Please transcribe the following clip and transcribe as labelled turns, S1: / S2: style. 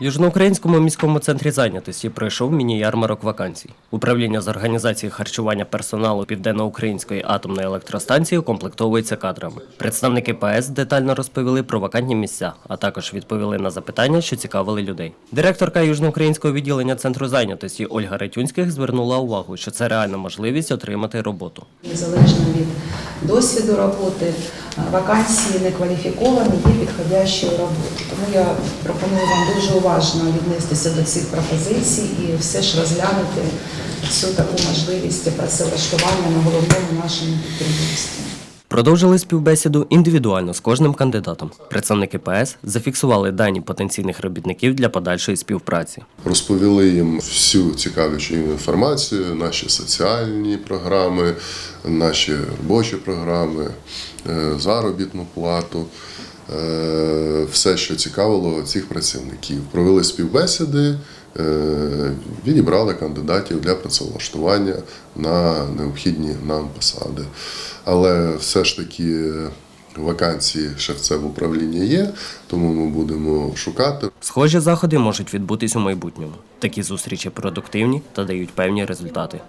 S1: Южноукраїнському міському центрі зайнятості пройшов міні-ярмарок вакансій. Управління з організації харчування персоналу Південноукраїнської атомної електростанції укомплектовується кадрами. Представники ПАЕС детально розповіли про вакантні місця, а також відповіли на запитання, що цікавили людей. Директорка Южноукраїнського відділення центру зайнятості Ольга Ретюнських звернула увагу, що це реальна можливість отримати роботу.
S2: Незалежно від досвіду роботи, вакансії некваліфіковані є підходящою роботи. Тому я пропоную вам дуже уважно віднестися до цих пропозицій і все ж розглянути цю таку можливість працевлаштування на головному нашому підприємстві.
S1: Продовжили співбесіду індивідуально з кожним кандидатом. Представники ПАЕС зафіксували дані потенційних робітників для подальшої співпраці.
S3: Розповіли їм всю цікавичу інформацію, наші соціальні програми, наші робочі програми, е, заробітну плату, е, все, що цікавило цих працівників. Провели співбесіди, відібрали кандидатів для працевлаштування на необхідні нам посади. Але все ж таки. Вакансії шефце в управлінні є, тому ми будемо шукати.
S1: Схожі заходи можуть відбутись у майбутньому. Такі зустрічі продуктивні та дають певні результати.